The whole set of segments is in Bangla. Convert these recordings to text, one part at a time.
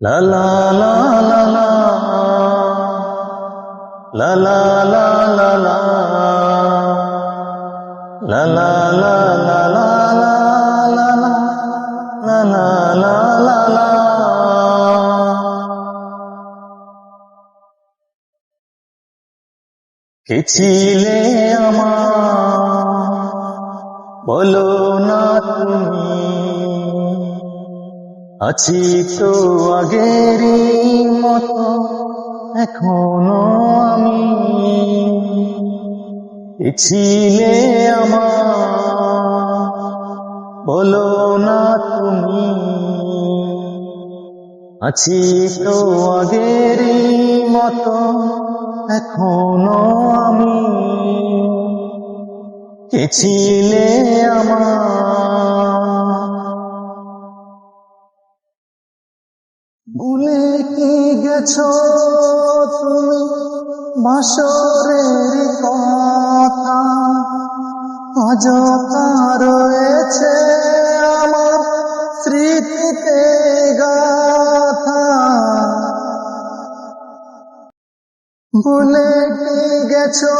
La la la La la la la la কে ছিলে আমার বলো না তুমি আছি তো আগেরই মতো, এখনও আমি। ছিলে আমার, বলো না তুমি। আছি তো আগেরই মতো, এখনও আমি। ছিলে আমার ভুলে কি গেছো তুমি বাসরের কথা? অযথা রয়েছে আমার স্মৃতিতে গাথা। ভুলে কি গেছো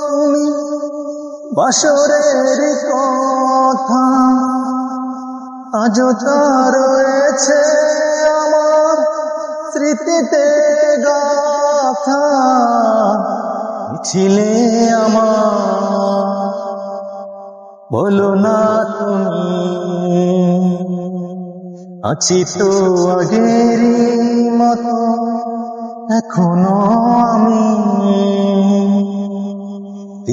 তুমি বাসরের কথা? আজও তা রয়েছে স্মৃতিতে গাথা ছিলে আমার। বলো না তুমি, আছি তো আগেরই মতো, এখনও আমি।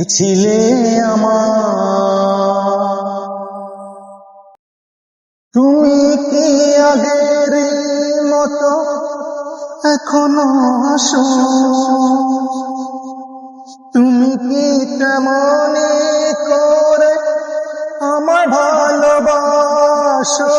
ছিলে আমার। এখনও আসো। তুমি কি মনে করে আমার ভালোবাসো?